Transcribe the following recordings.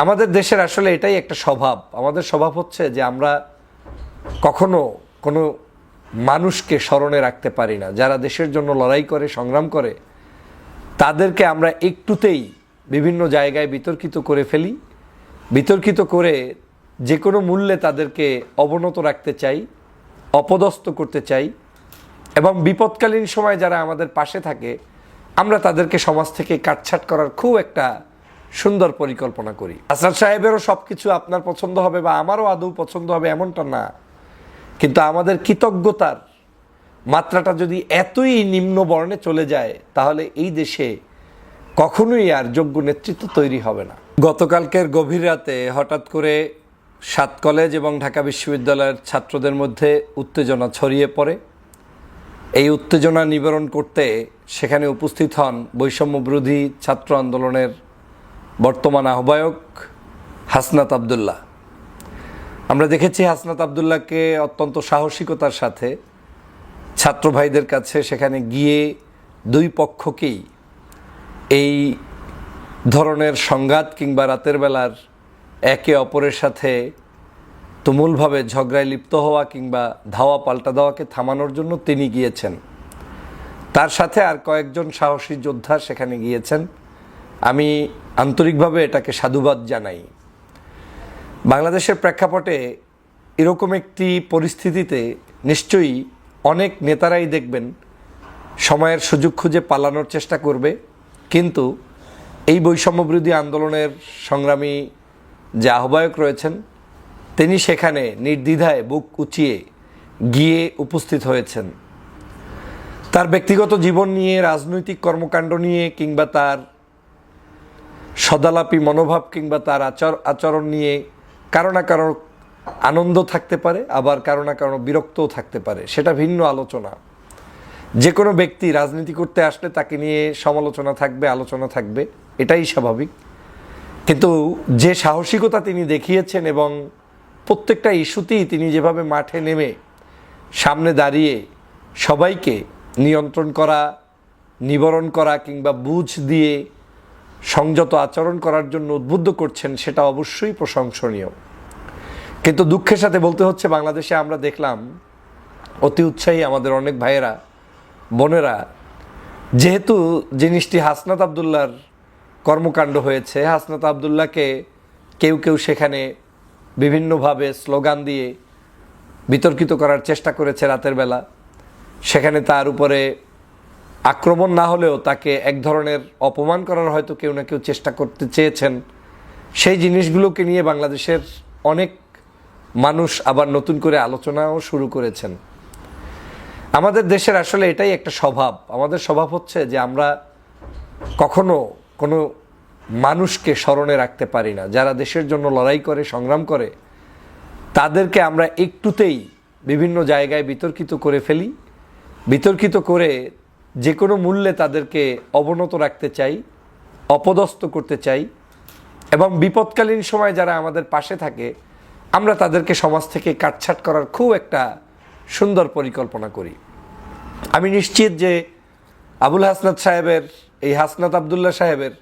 আমাদের দেশের আসলে এটাই একটা স্বভাব। আমাদের স্বভাব হচ্ছে যে আমরা কখনো কোনো মানুষকে স্মরণে রাখতে পারি না। যারা দেশের জন্য লড়াই করে, সংগ্রাম করে, তাদেরকে আমরা একটুতেই বিভিন্ন জায়গায় বিতর্কিত করে ফেলি। বিতর্কিত করে যে কোনো মূল্যে তাদেরকে অবনত রাখতে চাই, অপদস্থ করতে চাই এবং বিপদকালীন সময় যারা আমাদের পাশে থাকে, আমরা তাদেরকে সমাজ থেকে কাটছাট করার খুব একটা সুন্দর পরিকল্পনা করি। আসাদ সাহেবেরও সব কিছু আপনার পছন্দ হবে বা আমারও আদৌ পছন্দ হবে এমনটা না। কিন্তু আমাদের কৃতজ্ঞতার মাত্রাটা যদি এতই নিম্ন বর্ণে চলে যায়, তাহলে এই দেশে কখনোই আর যোগ্য নেতৃত্ব তৈরি হবে না। গতকালকের গভীর রাতে হঠাৎ করে সাত কলেজ এবং ঢাকা বিশ্ববিদ্যালয়ের ছাত্রদের মধ্যে উত্তেজনা ছড়িয়ে পড়ে। এই উত্তেজনা নিবারণ করতে সেখানে উপস্থিত হন বৈষম্য বিরোধী ছাত্র আন্দোলনের বর্তমান আহ্বায়ক হাসনাত আবদুল্লাহ। আমরা দেখেছি হাসনাত আবদুল্লাহকে অত্যন্ত সাহসিকতার সাথে ছাত্র ভাইদের কাছে সেখানে গিয়ে দুই পক্ষকেই এই ধরনের সংঘাত কিংবা রাতের বেলার একে অপরের সাথে তুমুলভাবে ঝগড়ায় লিপ্ত হওয়া কিংবা ধাওয়া পাল্টা দেওয়াকে থামানোর জন্য তিনি গিয়েছেন। তার সাথে আর কয়েকজন সাহসী যোদ্ধা সেখানে গিয়েছেন। আমি আন্তরিকভাবে এটাকে সাধুবাদ জানাই। বাংলাদেশের প্রেক্ষাপটে এরকম একটি পরিস্থিতিতে নিশ্চয়ই অনেক নেতারাই দেখবেন সময়ের সুযোগ খুঁজে পালানোর চেষ্টা করবে। কিন্তু এই বৈষম্যবিরোধী আন্দোলনের সংগ্রামী যে আহ্বায়ক রয়েছেন, তিনি সেখানে নির্দ্বিধায় বুক উঁচিয়ে গিয়ে উপস্থিত হয়েছেন। তার ব্যক্তিগত জীবন নিয়ে, রাজনৈতিক কর্মকাণ্ড নিয়ে কিংবা তার সদালাপি মনোভাব কিংবা তার আচর আচরণ নিয়ে কারও না কারও আনন্দ থাকতে পারে, আবার কারও না কারও বিরক্তও থাকতে পারে। সেটা ভিন্ন আলোচনা। যে কোনো ব্যক্তি রাজনীতি করতে আসলে তাকে নিয়ে সমালোচনা থাকবে, আলোচনা থাকবে, এটাই স্বাভাবিক। কিন্তু যে সাহসিকতা তিনি দেখিয়েছেন এবং প্রত্যেকটা ইস্যুতেই তিনি যেভাবে মাঠে নেমে সামনে দাঁড়িয়ে সবাইকে নিয়ন্ত্রণ করা, নিবারণ করা কিংবা বুঝ দিয়ে সংযত আচরণ করার জন্য উদ্বুদ্ধ করছেন সেটা অবশ্যই প্রশংসনীয়। কিন্তু দুঃখের সাথে বলতে হচ্ছে, বাংলাদেশে আমরা দেখলাম, অতি উৎসাহী আমাদের অনেক ভাইয়েরা, বোনেরা, যেহেতু জিনিসটি হাসনাত আবদুল্লার কর্মকাণ্ড হয়েছে, হাসনাত আবদুল্লাকে কেউ কেউ সেখানে বিভিন্নভাবে স্লোগান দিয়ে বিতর্কিত করার চেষ্টা করেছে রাতের বেলা। সেখানে তার উপরে আক্রমণ না হলেও তাকে এক ধরনের অপমান করার হয়তো কেউ না কেউ চেষ্টা করতে চেয়েছেন। সেই জিনিসগুলোকে নিয়ে বাংলাদেশের অনেক মানুষ আবার নতুন করে আলোচনাও শুরু করেছেন। আমাদের দেশের আসলে এটাই একটা স্বভাব। আমাদের স্বভাব হচ্ছে যে আমরা কখনো কোনো মানুষকে স্মরণে রাখতে পারি না। যারা দেশের জন্য লড়াই করে, সংগ্রাম করে, তাদেরকে আমরা একটুতেই বিভিন্ন জায়গায় বিতর্কিত করে ফেলি। বিতর্কিত করে যে কোনো মূল্যে তাদেরকে অবনত রাখতে চাই, অপদস্থ করতে চাই এবং বিপদকালীন সময় যারা আমাদের পাশে থাকে, আমরা তাদেরকে সমাজ থেকে কাটছাট করার খুব একটা সুন্দর পরিকল্পনা করি। আমি নিশ্চিত যে আবুল হাসনাত সাহেবের, এই হাসনাত আবদুল্লাহ সাহেবের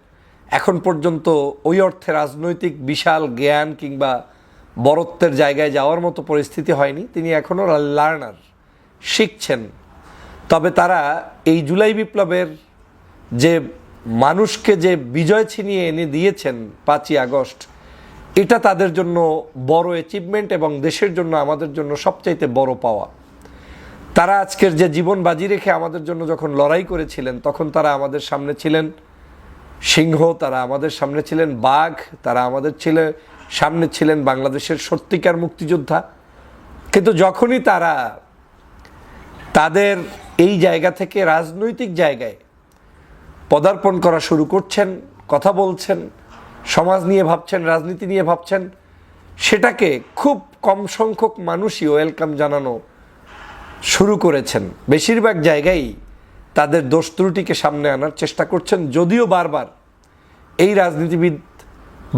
এখন পর্যন্ত ওই অর্থে রাজনৈতিক বিশাল জ্ঞান কিংবা বরত্বের জায়গায় যাওয়ার মতো পরিস্থিতি হয়নি। তিনি এখনও লার্নার, শিখছেন তবে তারা এই জুলাই বিপ্লবের যে মানুষকে যে বিজয় ছিনিয়ে এনে দিয়েছেন পাঁচই আগস্ট, এটা তাদের জন্য বড় অ্যাচিভমেন্ট এবং দেশের জন্য আমাদের জন্য সবচাইতে বড় পাওয়া। তারা আজকের যে জীবন বাজি রেখে আমাদের জন্য যখন লড়াই করেছিলেন, তখন তারা আমাদের সামনে ছিলেন সিংহ, তারা আমাদের সামনে ছিলেন বাঘ, তারা আমাদের ছিল, সামনে ছিলেন বাংলাদেশের সত্যিকার মুক্তিযোদ্ধা। কিন্তু যখনই তারা তাদের এই জায়গা থেকে রাজনৈতিক জায়গায় পদার্পণ করা শুরু করছেন, কথা বলছেন, সমাজ নিয়ে ভাবছেন, রাজনীতি নিয়ে ভাবছেন, সেটাকে খুব কম সংখ্যক মানুষই ওয়েলকাম জানানো শুরু করেছেন। বেশিরভাগ জায়গায় তাদের দোষ ত্রুটিকে সামনে আনার চেষ্টা করছেন, যদিও বারবার এই রাজনীতিবিদ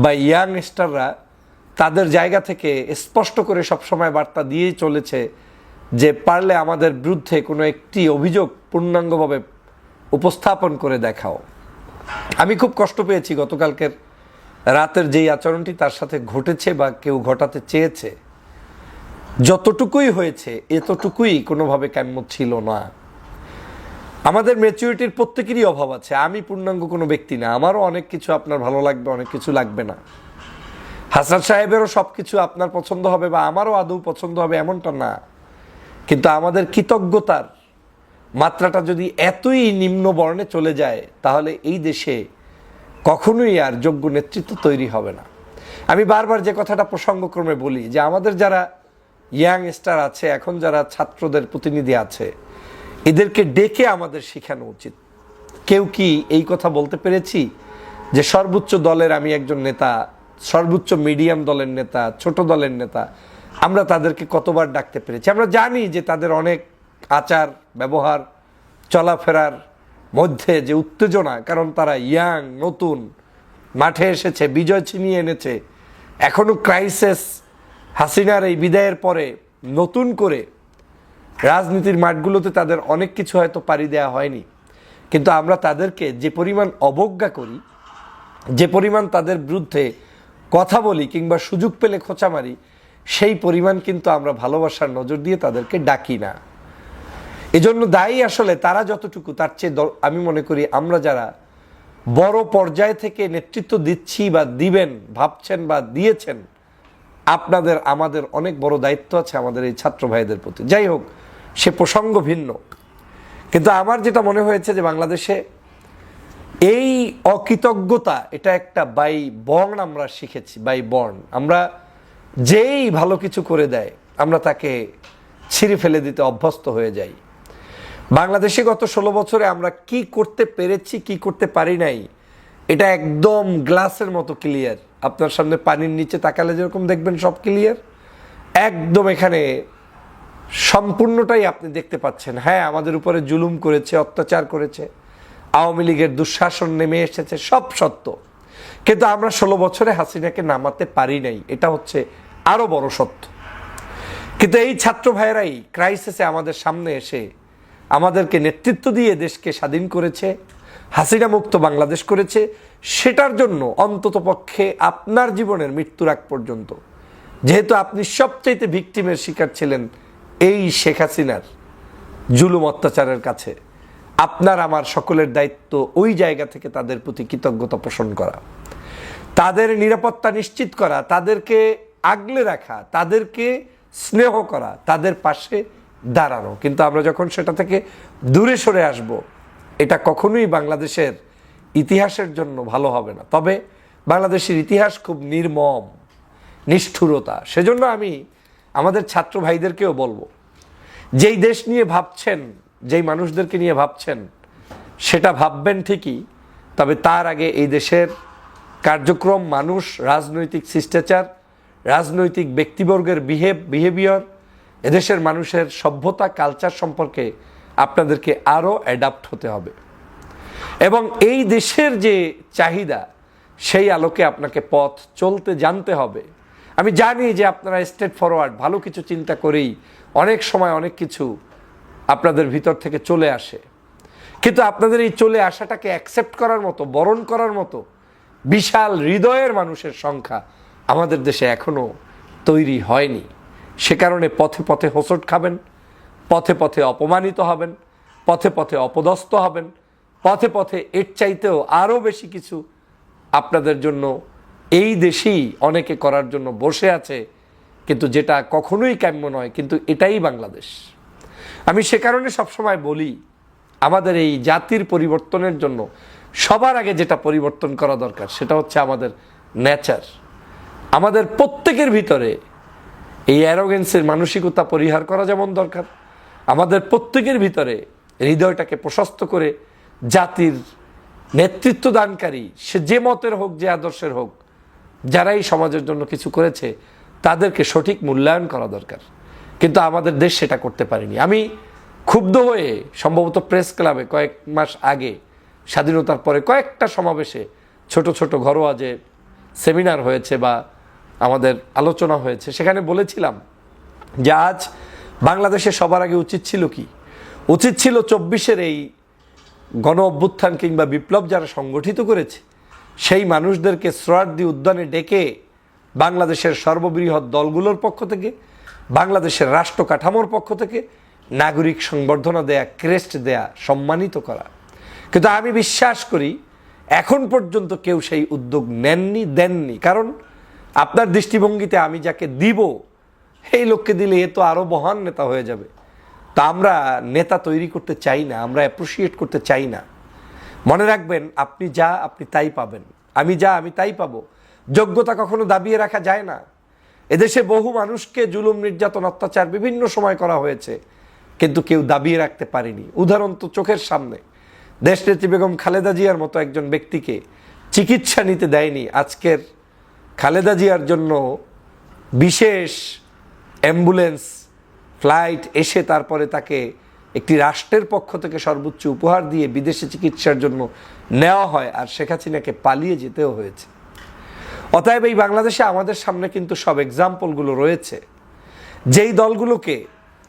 বা ইয়াং স্টাররা তাদের জায়গা থেকে স্পষ্ট করে সবসময় বার্তা দিয়েই চলেছে যে পারলে আমাদের বিরুদ্ধে কোনো একটি অভিযোগ পূর্ণাঙ্গভাবে উপস্থাপন করে দেখাও। আমি খুব কষ্ট পেয়েছি গতকালকের রাতের যেই আচরণটি তার সাথে ঘটেছে বা কেউ ঘটাতে চেয়েছে। যতটুকুই হয়েছে, এতটুকুই কোনোভাবে কাম্য ছিল না। আমাদের ম্যাচুরিটির প্রত্যেকেরই অভাব আছে। আমি পূর্ণাঙ্গ কোনো ব্যক্তি না। আমারও অনেক কিছু আপনার ভালো লাগবে, অনেক কিছু লাগবে না। হাসান সাহেবেরও সব কিছু আপনার পছন্দ হবে বা আমারও আদৌ পছন্দ হবে এমনটা না। কিন্তু আমাদের কৃতজ্ঞতার মাত্রাটা যদি এতই নিম্ন বর্ণে চলে যায়, তাহলে এই দেশে কখনোই আর যোগ্য নেতৃত্ব তৈরি হবে না। আমি বারবার যে কথাটা প্রসঙ্গক্রমে বলি, যে আমাদের যারা ইয়াং স্টার আছে, এখন যারা ছাত্রদের প্রতিনিধি আছে, এদেরকে ডেকে আমাদের শেখানো উচিত। কেউ কি এই কথা বলতে পেরেছি? যে সর্বোচ্চ দলের আমি একজন নেতা, সর্বোচ্চ মিডিয়াম দলের নেতা, ছোট দলের নেতা আমরা তাদেরকে কতবার ডাকতে পেরেছি। আমরা জানি যে তাদের অনেক আচার, ব্যবহার, চলাফেরার মধ্যে যে উত্তেজনা, কারণ তারা ইয়াং, নতুন, মাঠে এসেছে, বিজয় ছিনিয়ে এনেছে। এখনও ক্রাইসিস হাসিনার এই বিদায়ের পরে নতুন করে রাজনীতির মাঠগুলোতে তাদের অনেক কিছু হয়তো পাড়ি দেওয়া হয়নি। কিন্তু আমরা তাদেরকে যে পরিমাণ অবজ্ঞা করি, যে পরিমাণ তাদের বিরুদ্ধে কথা বলি কিংবা সুযোগ পেলে খোঁচা মারি সেই পরিমাণ কিন্তু আমরা ভালোবাসার নজর দিয়ে তাদেরকে ডাকি না। এজন্য দায়ী আসলে তারা যতটুকু, তার চেয়ে আমি মনে করি আমরা যারা বড় পর্যায় থেকে নেতৃত্ব দিচ্ছি বা দিবেন, ভাবছেন বা দিয়েছেন, আপনাদের, আমাদের অনেক বড় দায়িত্ব আছে আমাদের এই ছাত্র ভাইদের প্রতি। যাই হোক, সে প্রসঙ্গ ভিন্ন। কিন্তু আমার যেটা মনে হয়েছে যে বাংলাদেশে এই অকৃতজ্ঞতা, এটা একটা বাই বর্ণ আমরা শিখেছি বাই বর্ণ আমরা যেই ভালো কিছু করে দেয়, আমরা তাকে ছিঁড়ে ফেলে দিতে অভ্যস্ত হয়ে যাই। বাংলাদেশে গত ষোলো বছরে আমরা কি করতে পেরেছি, কি করতে পারি নাই, এটা একদম গ্লাসের মতো ক্লিয়ার। আপনার সামনে পানির নিচে তাকালে যেরকম দেখবেন সব ক্লিয়ার। একদম এখানে সম্পূর্ণটাই আপনি দেখতে পাচ্ছেন। হ্যাঁ আমাদের উপরে জুলুম করেছে, অত্যাচার করেছে, আওয়ামী লীগের দুঃশাসন নেমে এসেছে, সব সত্য। কিন্তু আমরা ষোলো বছরে হাসিনাকে নামাতে পারি নাই। এটা হচ্ছে আরও বড় সত্য। কিন্তু এই ছাত্র ভাইয়েরাই ক্রাইসিসে আমাদের সামনে এসে আমাদেরকে নেতৃত্ব দিয়ে দেশকে স্বাধীন করেছে, হাসিনা মুক্ত বাংলাদেশ করেছে, সেটার জন্য অন্তত পক্ষে আপনার জীবনের মৃত্যুর আগ পর্যন্ত। যেহেতু আপনি সবচাইতে ভিকটিমের শিকার ছিলেন এই শেখ হাসিনার জুলুম অত্যাচারের কাছে, আপনার আমার সকলের দায়িত্ব ওই জায়গা থেকে তাদের প্রতি কৃতজ্ঞতা পোষণ করা। তাদের নিরাপত্তা নিশ্চিত করা, তাদেরকে আগলে রাখা, তাদেরকে স্নেহ করা, তাদের পাশে দাঁড়ানো। কিন্তু আমরা যখন সেটা থেকে দূরে সরে আসব, এটা কখনোই বাংলাদেশের ইতিহাসের জন্য ভালো হবে না। তবে বাংলাদেশের ইতিহাস খুব নির্মম, নিষ্ঠুরতা। সেজন্য আমি আমাদের ছাত্র ভাইদেরকেও বলব, যেই দেশ নিয়ে ভাবছেন, যেই মানুষদেরকে নিয়ে ভাবছেন, সেটা ভাববেন ঠিকই, তবে তার আগে এই দেশের কার্যক্রম, মানুষ, রাজনৈতিক শিষ্টাচার রাজনৈতিক ব্যক্তিবর্গের বিহেভ বিহেভিয়র এদেশের মানুষের সভ্যতা কালচার সম্পর্কে আপনাদেরকে আরও অ্যাডাপ্ট হতে হবে। এবং এই দেশের যে চাহিদা, সেই আলোকে আপনাকে পথ চলতে জানতে হবে। আমি জানি যে আপনারা স্টেট ফরওয়ার্ড ভালো কিছু চিন্তা করেই অনেক সময় অনেক কিছু আপনাদের ভিতর থেকে চলে আসে। কিন্তু আপনাদের এই চলে আসাটাকে অ্যাকসেপ্ট করার মতো, বরণ করার মতো বিশাল হৃদয়ের মানুষের সংখ্যা আমাদের দেশে এখনও তৈরি হয়নি। সে কারণে পথে পথে হোঁচট খাবেন, পথে পথে অপমানিত হবেন, পথে পথে অপদস্থ হবেন, পথে পথে এর চাইতেও আরও বেশি কিছু আপনাদের জন্য এই দেশেই অনেকে করার জন্য বসে আছে, কিন্তু যেটা কখনোই কাম্য নয়, কিন্তু এটাই বাংলাদেশ। আমি সে কারণে সবসময় বলি, আমাদের এই জাতির পরিবর্তনের জন্য সবার আগে যেটা পরিবর্তন করা দরকার, সেটা হচ্ছে আমাদের নেচার আমাদের প্রত্যেকের ভিতরে এই অ্যারোগেন্সের মানসিকতা পরিহার করা যেমন দরকার, আমাদের প্রত্যেকের ভিতরে হৃদয়টাকে প্রশস্ত করে জাতির নেতৃত্ব দানকারী, সে যে মতের হোক, যে আদর্শের হোক, যারাই সমাজের জন্য কিছু করেছে, তাদেরকে সঠিক মূল্যায়ন করা দরকার। কিন্তু আমাদের দেশ সেটা করতে পারেনি। আমি ক্ষুব্ধ হয়ে সম্ভবত প্রেস ক্লাবে কয়েক মাস আগে, স্বাধীনতার পরে কয়েকটা সমাবেশে ছোট ছোট ঘরোয়া যে সেমিনার হয়েছে বা আমাদের আলোচনা হয়েছে। সেখানে বলেছিলাম যে আজ বাংলাদেশে সবার আগে উচিত ছিল কি? উচিত ছিল চব্বিশের এই গণ অভ্যুত্থান কিংবা বিপ্লব যারা সংগঠিত করেছে, সেই মানুষদেরকে সোহরার্দি উদ্যানে ডেকে বাংলাদেশের সর্ববৃহৎ দলগুলোর পক্ষ থেকে, বাংলাদেশের রাষ্ট্র কাঠামোর পক্ষ থেকে নাগরিক সংবর্ধনা দেয়া, ক্রেস্ট দেয়া, সম্মানিত করা। কিন্তু আমি বিশ্বাস করি, এখন পর্যন্ত কেউ সেই উদ্যোগ নেননি, দেননি। কারণ আপনার দৃষ্টিভঙ্গিতে আমি যাকে দিব, এই লোককে দিলে এ তো আরও মহান নেতা হয়ে যাবে। তা আমরা নেতা তৈরি করতে চাই না, আমরা অ্যাপ্রিসিয়েট করতে চাই না। মনে রাখবেন, আপনি যা, আপনি তাই পাবেন। আমি যা, আমি তাই পাবো। যোগ্যতা কখনো দাবিয়ে রাখা যায় না। এদেশে বহু মানুষকে জুলুম, নির্যাতন, অত্যাচার বিভিন্ন সময় করা হয়েছে, কিন্তু কেউ দাবিয়ে রাখতে পারেনি। উদাহরণ তো চোখের সামনে। দেশ দেশনেত্রী বেগম খালেদা জিয়ার মতো একজন ব্যক্তিকে চিকিৎসা নিতে দেয়নি আজকের খালেদা জিয়ার জন্য বিশেষ অ্যাম্বুলেন্স, ফ্লাইট এসে তারপরে তাকে একটি রাষ্ট্রের পক্ষ থেকে সর্বোচ্চ উপহার দিয়ে বিদেশে চিকিৎসার জন্য নেওয়া হয় আর শেখ হাসিনাকে পালিয়ে যেতেও হয়েছে। অতএব এই বাংলাদেশে আমাদের সামনে কিন্তু সব এক্সাম্পলগুলো রয়েছে। যেই দলগুলোকে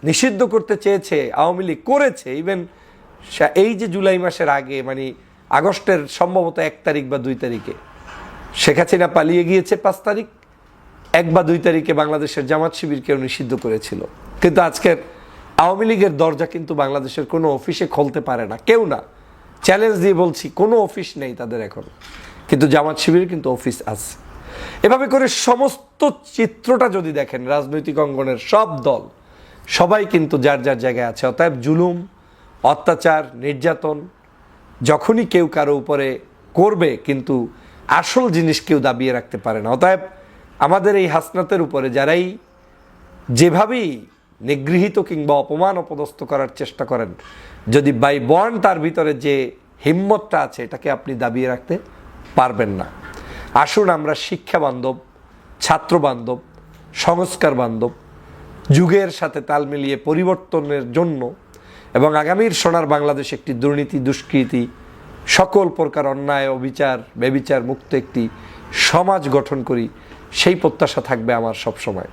নিষিদ্ধ করতে চেয়েছে, আওয়ামী লীগ করেছে ইভেন এই যে জুলাই মাসের আগে মানে আগস্টের সম্ভবত এক তারিখ বা দুই তারিখে শেখ হাসিনা পালিয়ে গিয়েছে পাঁচ তারিখ। এক বা দুই তারিখে বাংলাদেশের জামাত শিবিরকেও নিষিদ্ধ করেছিল। কিন্তু আজকের আওয়ামী লীগের দরজা কিন্তু বাংলাদেশের কোনো অফিসে খুলতে পারে না। কেউ না। চ্যালেঞ্জ দিয়ে বলছি, কোনো অফিস নেই তাদের এখন। কিন্তু জামাত শিবির কিন্তু অফিস আছে। এভাবে করে সমস্ত চিত্রটা যদি দেখেন, রাজনৈতিক অঙ্গনের সব দল, সবাই কিন্তু যার যার জায়গায় আছে, অতএব জুলুম, অত্যাচার, নির্যাতন, যখনই কেউ কারও উপরে করবে, কিন্তু আসল জিনিস কেউ দাবিয়ে রাখতে পারে না। অতএব আমাদের এই হাসনাতের উপরে যারাই যেভাবেই নিগৃহীত কিংবা অপমান অপদস্থ করার চেষ্টা করেন, যদি বাই বর্ন তার ভিতরে যে হিম্মতটা আছে, এটাকে আপনি দাবিয়ে রাখতে পারবেন না। আসুন আমরা শিক্ষা বান্ধব, ছাত্র বান্ধব, সংস্কার বান্ধব, যুগের সাথে তাল মিলিয়ে পরিবর্তনের জন্য এবং আগামীর সোনার বাংলাদেশ একটি দুর্নীতি, দুষ্কৃতি সকল প্রকার অন্যায়, অবিচার বেবিচার মুক্ত একটি সমাজ গঠন করি, সেই প্রত্যাশা থাকবে আমার সব সময়।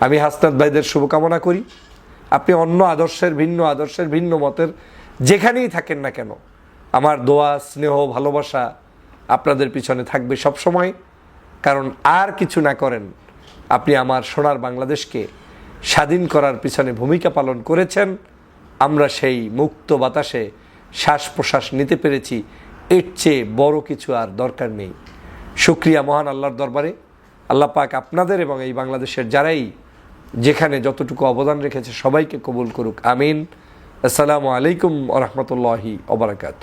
আমি হাসনাত ভাইদের শুভকামনা করি। আপনি অন্য আদর্শের, ভিন্ন আদর্শের, ভিন্ন মতের যেখানেই থাকেন না কেন, আমার দোয়া, স্নেহ, ভালোবাসা আপনাদের পিছনে থাকবে সব সময়। কারণ আর কিছু না করেন, আপনি আমার সোনার বাংলাদেশকে স্বাধীন করার পিছনে ভূমিকা পালন করেছেন। আমরা সেই মুক্ত বাতাসে শ্বাস প্রশ্বাস নিতে পেরেছি, এর চেয়ে বড় কিছু আর দরকার নেই। শুক্রিয়া মহান আল্লাহর দরবারে। আল্লাহ পাক আপনাদের এবং এই বাংলাদেশের যারাই যেখানে যতটুকু অবদান রেখেছে সবাইকে কবুল করুক। আমিন। আসসালামু আলাইকুম রহমতুল্লাহি ওবরাকাত